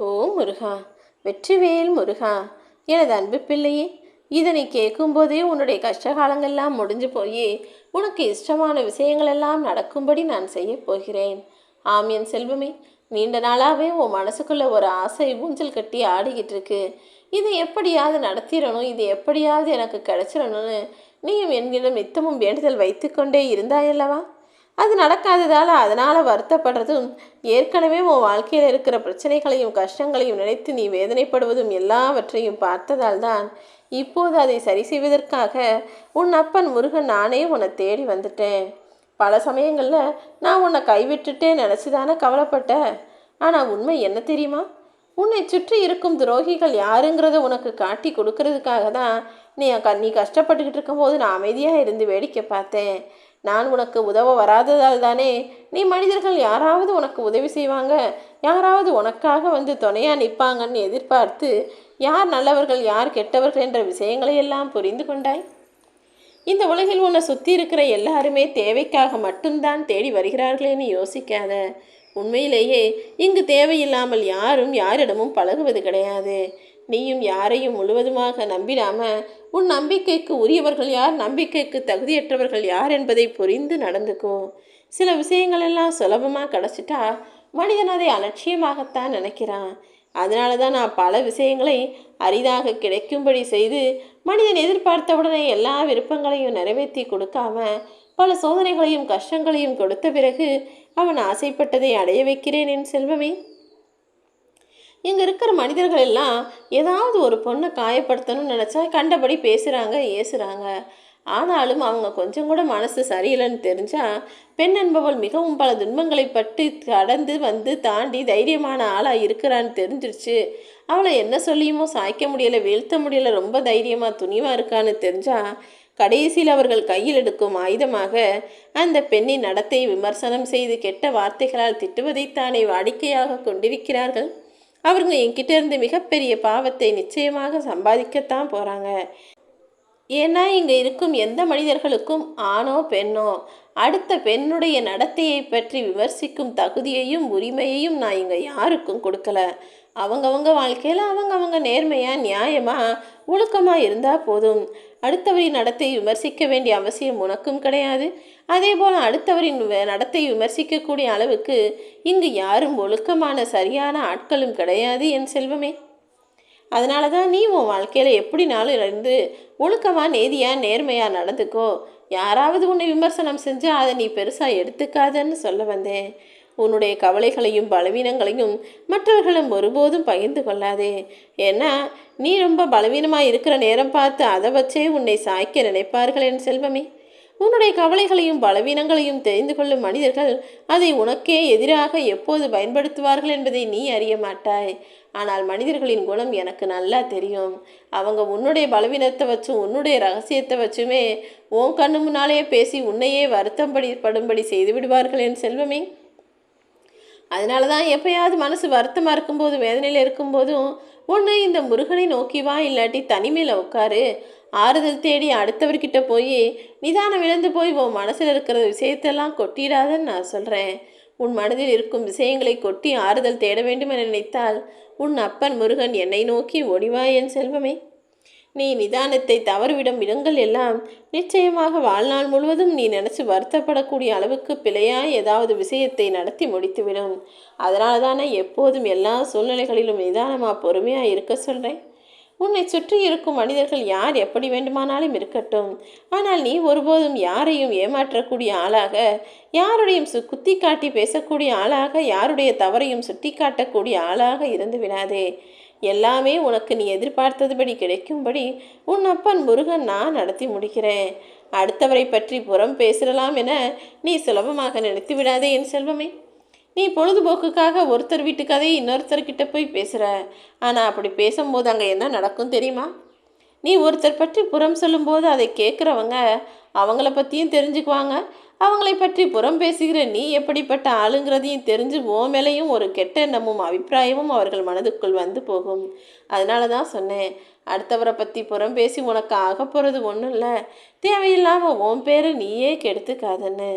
ஓ முருகா வெற்றிவேல் முருகா எனது அன்பு பிள்ளையே இதனை கேட்கும்போதே உன்னுடைய கஷ்டகாலங்கள்லாம் முடிஞ்சு போய் உனக்கு இஷ்டமான விஷயங்களெல்லாம் நடக்கும்படி நான் செய்ய போகிறேன். ஆம் என் செல்வமே நீண்ட நாளாகவே உன் மனசுக்குள்ள ஒரு ஆசை ஊஞ்சல் கட்டி ஆடிக்கிட்டு இருக்கு இதை எப்படியாவது நடத்திடணும் இது எப்படியாவது எனக்கு கிடைச்சிடணும்னு நீயும் என்னிடம் நித்தமும் வேண்டுதல் வைத்துக்கொண்டே இருந்தாயல்லவா? அது நடக்காததால் அதனால் வருத்தப்படுறதும் ஏற்கனவே உன் வாழ்க்கையில் இருக்கிற பிரச்சனைகளையும் கஷ்டங்களையும் நினைத்து நீ வேதனைப்படுவதும் எல்லாவற்றையும் பார்த்ததால் தான் இப்போது அதை சரி செய்வதற்காக உன் அப்பன் முருகன் நானே உன்னை தேடி வந்துட்டேன். பல சமயங்களில் நான் உன்னை கைவிட்டுட்டே நினச்சி தானே கவலைப்பட்டேன். ஆனால் உண்மை என்ன தெரியுமா? உன்னை சுற்றி இருக்கும் துரோகிகள் யாருங்கிறத உனக்கு காட்டி கொடுக்கறதுக்காக தான் நீ நீ கஷ்டப்பட்டுக்கிட்டு இருக்கும்போது நான் அமைதியாக இருந்து வேடிக்கை பார்த்தேன். நான் உனக்கு உதவ வராததால் தானே? நீ மனிதர்கள் யாராவது உனக்கு உதவி செய்வாங்க? யாராவது உனக்காக வந்து துணையாக நிற்பாங்கன்னு எதிர்பார்த்து யார் நல்லவர்கள் யார் கெட்டவர்கள் என்ற விஷயங்களை எல்லாம் புரிந்து கொண்டாய்? இந்த உலகில் உன்னை சுற்றி இருக்கிற எல்லாருமே தேவைக்காக மட்டும்தான் தேடி வருகிறார்களேன்னு யோசிக்காத. உண்மையிலேயே இங்கு தேவையில்லாமல் யாரும் யாரிடமும் பழகுவது கிடையாது. நீயும் யாரையும் முழுவதுமாக நம்பிடாம உன் நம்பிக்கைக்கு உரியவர்கள் யார் நம்பிக்கைக்கு தகுதியற்றவர்கள் யார் என்பதை புரிந்து நடந்துக்கும் சில விஷயங்கள் எல்லாம் சுலபமாக கிடச்சிட்டா மனிதன் அதை அலட்சியமாகத்தான் நினைக்கிறான். அதனால தான் நான் பல விஷயங்களை அரிதாக கிடைக்கும்படி செய்து மனிதன் எதிர்பார்த்தவுடனே எல்லா விருப்பங்களையும் நிறைவேற்றி கொடுக்காம பல சோதனைகளையும் கஷ்டங்களையும் கொடுத்த பிறகு அவன் ஆசைப்பட்டதை அடைய வைக்கிறேன் என் செல்வமே. இங்கே இருக்கிற மனிதர்கள் எல்லாம் ஏதாவது ஒரு பொண்ணை காயப்படுத்தணும்னு நினச்சா கண்டபடி பேசுகிறாங்க ஏசுகிறாங்க ஆனாலும் அவங்க கொஞ்சம் கூட மனசு சரியில்லைன்னு தெரிஞ்சால் பெண் என்பவள் மிகவும் பல துன்பங்களை பட்டு கடந்து வந்து தாண்டி தைரியமான ஆளாக இருக்கிறான்னு தெரிஞ்சிருச்சு. அவளை என்ன சொல்லியுமோ சாய்க்க முடியல வீழ்த்த முடியல ரொம்ப தைரியமாக துணிவாக இருக்கான்னு தெரிஞ்சால் கடைசியில் அவர்கள் கையில் எடுக்கும் ஆயுதமாக அந்த பெண்ணின் நடத்தை விமர்சனம் செய்து கெட்ட வார்த்தைகளால் திட்டுவதைத்தானே வாடிக்கையாக கொண்டிருக்கிறார்கள். அவங்க என்கிட்ட இருந்து மிகப்பெரிய பாவத்தை நிச்சயமாக சம்பாதிக்கத்தான் போகிறாங்க ஏன்னா இங்கே இருக்கும் எந்த மனிதர்களுக்கும் ஆணோ பெண்ணோ அடுத்த பெண்ணுடைய நடத்தையை பற்றி விமர்சிக்கும் தகுதியையும் உரிமையையும் நான் இங்கே யாருக்கும் கொடுக்கல. அவங்கவங்க வாழ்க்கையில் அவங்கவங்க நேர்மையாக நியாயமாக ஒழுக்கமாக இருந்தால் போதும். அடுத்தவரின் நடத்தை விமர்சிக்க வேண்டிய அவசியம் உனக்கும் கிடையாது. அதே போல் அடுத்தவரின் நடத்தை விமர்சிக்கக்கூடிய அளவுக்கு இங்கு யாரும் ஒழுக்கமான சரியான ஆட்களும் கிடையாது என் செல்வமே. அதனால தான் நீ உன் வாழ்க்கையில் எப்படினாலும் இருந்து ஒழுக்கமாக நேதியாக நேர்மையாக நடந்துக்கோ. யாராவது உன்னை விமர்சனம் செஞ்சால் அதை நீ பெருசாக எடுத்துக்காதன்னு சொல்ல வந்தேன். உன்னுடைய கவலைகளையும் பலவீனங்களையும் மற்றவர்களும் ஒருபோதும் பகிர்ந்து கொள்ளாதே. ஏன்னா நீ ரொம்ப பலவீனமாக இருக்கிற நேரம் பார்த்து அதை வச்சே உன்னை சாய்க்க நினைப்பார்கள் என் செல்வமே. உன்னுடைய கவலைகளையும் பலவீனங்களையும் தெரிந்து கொள்ளும் மனிதர்கள் அதை உனக்கே எதிராக எப்போது பயன்படுத்துவார்கள் என்பதை நீ அறிய மாட்டாய். ஆனால் மனிதர்களின் குணம் எனக்கு நல்லா தெரியும். அவங்க உன்னுடைய பலவீனத்தை வச்சும் உன்னுடைய ரகசியத்தை வச்சுமே உன் கண்ணு முன்னாலேயே பேசி உன்னையே வருத்தம்படி படும்படி செய்து விடுவார்கள் என் செல்வமே. அதனால தான் எப்பயாவது மனசு வருத்தமாக இருக்கும்போது வேதனையில் இருக்கும்போதும் ஒன்று இந்த முருகனை நோக்கி வா இல்லாட்டி தனிமையில் உட்காரு. ஆறுதல் தேடி அடுத்தவர்கிட்ட போய் நிதானம் இழந்து போய் உன் மனசில் இருக்கிற விஷயத்தெல்லாம் கொட்டிடாதன்னு நான் சொல்கிறேன் உன் மனதில் இருக்கும் விஷயங்களை கொட்டி ஆறுதல் தேட வேண்டும் என நினைத்தால் உன் அப்பன் முருகன் என்னை நோக்கி ஒடிவா என் செல்வமே. நீ நிதானத்தை தவறுவிடும் இடங்கள் எல்லாம் நிச்சயமாக வாழ்நாள் முழுவதும் நீ நினச்சி வருத்தப்படக்கூடிய அளவுக்கு பிழையாய் ஏதாவது விஷயத்தை நடத்தி முடித்துவிடும். அதனால தானே எப்போதும் எல்லா சூழ்நிலைகளிலும் நிதானமாக பொறுமையாக இருக்க சொல்கிறேன் உன்னை சுற்றி இருக்கும் மனிதர்கள் யார் எப்படி வேண்டுமானாலும் இருக்கட்டும். ஆனால் நீ ஒருபோதும் யாரையும் ஏமாற்றக்கூடிய ஆளாக யாருடையும் சு குத்தி காட்டி பேசக்கூடிய ஆளாக யாருடைய தவறையும் சுட்டி காட்டக்கூடிய ஆளாக இருந்து விடாதே. எல்லாமே உனக்கு நீ எதிர்பார்த்ததுபடி கிடைக்கும்படி உன் அப்பன் முருகன் நான் நடத்தி முடிக்கிறேன். அடுத்தவரை பற்றி புறம் பேசிடலாம் என நீ சுலபமாக நினைத்து விடாதே என் செல்வமே. நீ பொழுதுபோக்குக்காக ஒருத்தர் வீட்டு கதையை இன்னொருத்தர்கிட்ட போய் பேசுகிற ஆனால் அப்படி பேசும்போது அங்கே என்ன நடக்கும் தெரியுமா? நீ ஒருத்தர் பற்றி புறம் சொல்லும்போது அதை கேட்குறவங்க அவங்கள பற்றியும் தெரிஞ்சுக்குவாங்க. அவங்களை பற்றி புறம் பேசுகிற நீ எப்படிப்பட்ட ஆளுங்கிறதையும் தெரிஞ்சு ஓ மேலேயும் ஒரு கெட்ட எண்ணமும் அபிப்பிராயமும் அவர்கள் மனதுக்குள் வந்து போகும். அதனால தான் சொன்னேன். அடுத்தவரை பற்றி புறம் பேசி உனக்கு ஆக போகிறது ஒன்றும் இல்லை. தேவையில்லாமல் உன் பேரை நீயே கெடுத்துக்காதன்னு.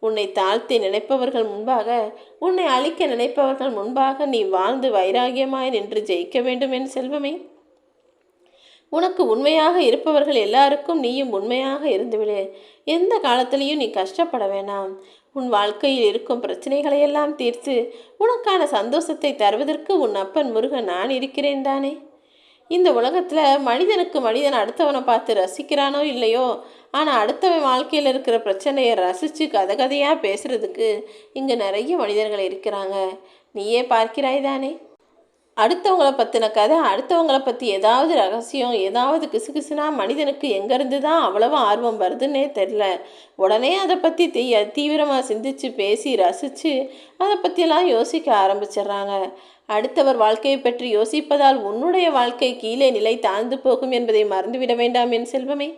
உன்னை தாழ்த்தி நினைப்பவர்கள் முன்பாக உன்னை அழிக்க நினைப்பவர்கள் முன்பாக நீ வாழ்ந்து வைராகியமாய் நின்று ஜெயிக்க வேண்டும் என் செல்வமே. உனக்கு உண்மையாக இருப்பவர்கள் எல்லாருக்கும் நீயும் உண்மையாக இருந்துவிடு. எந்த காலத்திலையும் நீ கஷ்டப்பட வேணாம். உன் வாழ்க்கையில் இருக்கும் பிரச்சனைகளையெல்லாம் தீர்த்து உனக்கான சந்தோஷத்தை தருவதற்கு உன் அப்பன் முருகன் நான் இருக்கிறேன் தானே? இந்த உலகத்தில் மனிதனுக்கு மனிதன் அடுத்தவனை பார்த்து ரசிக்கிறானோ இல்லையோ? ஆனால் அடுத்தவன் வாழ்க்கையில் இருக்கிற பிரச்சனையை ரசித்து கதை கதையாக பேசுகிறதுக்கு இங்கே நிறைய மனிதர்கள் இருக்கிறாங்க. நீயே பார்க்கிறாய் தானே? அடுத்தவங்கள பற்றின கதை அடுத்தவங்கள பற்றி ஏதாவது ரகசியம் ஏதாவது கிசுகிசுனா மனிதனுக்கு எங்கேருந்து தான் அவ்வளவு ஆர்வம் வருதுன்னே தெரில உடனே அதை பற்றி தீ தீவிரமாக சிந்திச்சு பேசி ரசித்து அதை பற்றியெல்லாம் யோசிக்க ஆரம்பிச்சிடுறாங்க. அடுத்தவர் வாழ்க்கையை பற்றி யோசிப்பதால் உன்னுடைய வாழ்க்கை கீழே நிலை தாழ்ந்து போகும் என்பதை மறந்துவிட வேண்டாம் என் செல்வமே.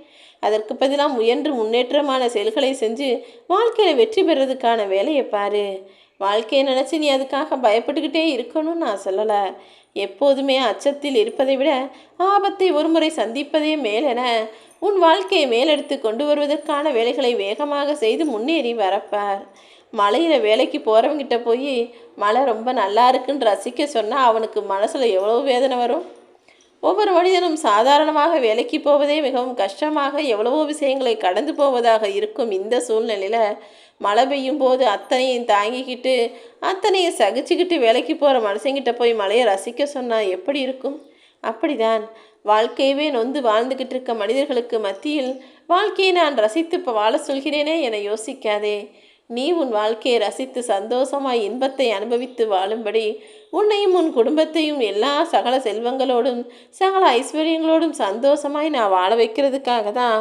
அதற்கு பதிலாக முயன்று முன்னேற்றமான செயல்களை செஞ்சு வாழ்க்கையில் வெற்றி பெறதுக்கான வேலையை பாரு. வாழ்க்கையை நினச்சி நீ அதுக்காக பயப்பட்டுக்கிட்டே இருக்கணும்னு நான் சொல்லலை. எப்போதுமே அச்சத்தில் இருப்பதை விட ஆபத்தை ஒருமுறை சந்திப்பதே மேலென உன் வாழ்க்கையை மேலெடுத்து கொண்டு வருவதற்கான வேலைகளை வேகமாக செய்து முன்னேறி வரப்பார். மலையில் வேலைக்கு போகிறவங்கிட்ட போய் மழை ரொம்ப நல்லா இருக்குன்னு ரசிக்க சொன்னால் அவனுக்கு மனசில் எவ்வளோ வேதனை வரும்? ஒவ்வொரு மனிதனும் சாதாரணமாக வேலைக்கு போவதே மிகவும் கஷ்டமாக எவ்வளவோ விஷயங்களை கடந்து போவதாக இருக்கும் இந்த சூழ்நிலையில் மழை பெய்யும் போது அத்தனையும் தாங்கிக்கிட்டு அத்தனையும் சகிச்சுக்கிட்டு வேலைக்கு போகிற மனுஷங்கிட்ட போய் மழையை ரசிக்க சொன்னால் எப்படி இருக்கும்? அப்படிதான். வாழ்க்கையவே நொந்து வாழ்ந்துக்கிட்டு இருக்க மனிதர்களுக்கு மத்தியில் வாழ்க்கையை நான் ரசித்து இப்போ வாழ சொல்கிறேனே என யோசிக்காதே. நீ உன் வாழ்க்கையை ரசித்து சந்தோஷமாய் இன்பத்தை அனுபவித்து வாழும்படி உன்னையும் உன் குடும்பத்தையும் எல்லா சகல செல்வங்களோடும் சகல ஐஸ்வர்யங்களோடும் சந்தோஷமாய் நான் வாழ வைக்கிறதுக்காக தான்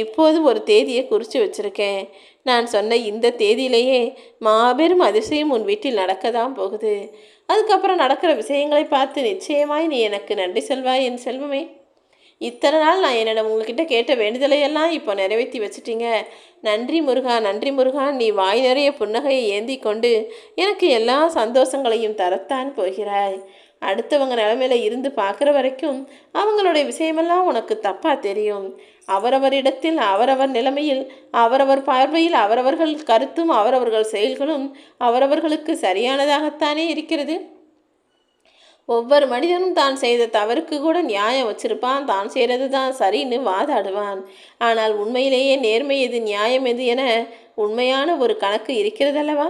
இப்போது ஒரு தேதியை குறித்து வச்சுருக்கேன். நான் சொன்ன இந்த தேதியிலேயே மாபெரும் அதிசயம் உன் வீட்டில் நடக்க தான் போகுது. அதுக்கப்புறம் நடக்கிற விஷயங்களை பார்த்து நிச்சயமாய் நீ எனக்கு நன்றி செல்வாய் என் செல்வமே. இத்தனை நாள் நான் என்னிடம் உங்ககிட்ட கேட்ட வேண்டுதலையெல்லாம் இப்போ நிறைவேற்றி வச்சிட்டீங்க. நன்றி முருகா நன்றி முருகா. நீ வாய் நிறைய புன்னகையை ஏந்தி கொண்டு எனக்கு எல்லா சந்தோஷங்களையும் தரத்தான் போகிறாய். அடுத்தவங்க நிலமையில இருந்து பார்க்குற வரைக்கும் அவங்களுடைய விஷயமெல்லாம் உனக்கு தப்பாக தெரியும். அவரவரிடத்தில் அவரவர் நிலைமையில் அவரவர் பார்வையில் அவரவர்கள் கருத்தும் அவரவர்கள் செயல்களும் அவரவர்களுக்கு சரியானதாகத்தானே இருக்கிறது? ஒவ்வொரு மனிதனும் தான் செய்த தவறுக்கு கூட நியாயம் வச்சிருப்பான் தான் செய்கிறது தான் சரின்னு வாதாடுவான். ஆனால் உண்மையிலேயே நேர்மை எது நியாயம் எது என உண்மையான ஒரு கணக்கு இருக்கிறதல்லவா?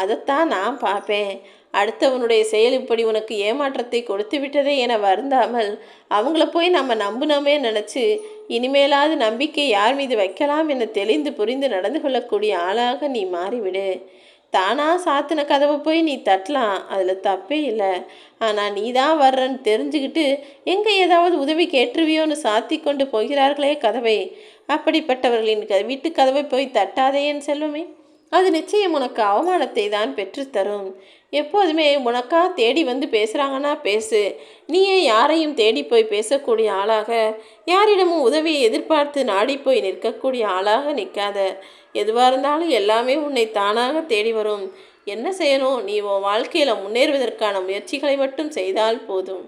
அதைத்தான் நான் பார்ப்பேன். அடுத்தவனுடைய செயல் இப்படி உனக்கு ஏமாற்றத்தை கொடுத்து விட்டதே என வருந்தாமல் அவங்கள போய் நம்ம நம்புனோமே நினச்சி இனிமேலாவது நம்பிக்கை யார் மீது வைக்கலாம் என தெளிந்து புரிந்து நடந்து கொள்ளக்கூடிய ஆளாக நீ மாறிவிடு. தானாக சாத்தின கதவை போய் நீ தட்டலாம். அதில் தப்பே இல்லை. ஆனால் நீ தான் வர்றன்னு தெரிஞ்சுக்கிட்டு எங்கே ஏதாவது உதவி கேட்டுருவியோன்னு சாத்தி கொண்டு போகிறார்களே கதவை. அப்படிப்பட்டவர்களின் க வீட்டு கதவை போய் தட்டாதே என் செல்வமே. அது நிச்சயம் உனக்கு அவமானத்தை தான் பெற்றுத்தரும் எப்போதுமே உனக்கா தேடி வந்து பேசுகிறாங்கன்னா பேசு. நீயே யாரையும் தேடி போய் பேசக்கூடிய ஆளாக யாரிடமும் உதவியை எதிர்பார்த்து நாடி போய் நிற்கக்கூடிய ஆளாக நிற்காத. எதுவாக இருந்தாலும் எல்லாமே உன்னை தானாக தேடி வரும். என்ன செய்யணும்? நீ உன் வாழ்க்கையில் முன்னேறுவதற்கான முயற்சிகளை மட்டும் செய்தால் போதும்.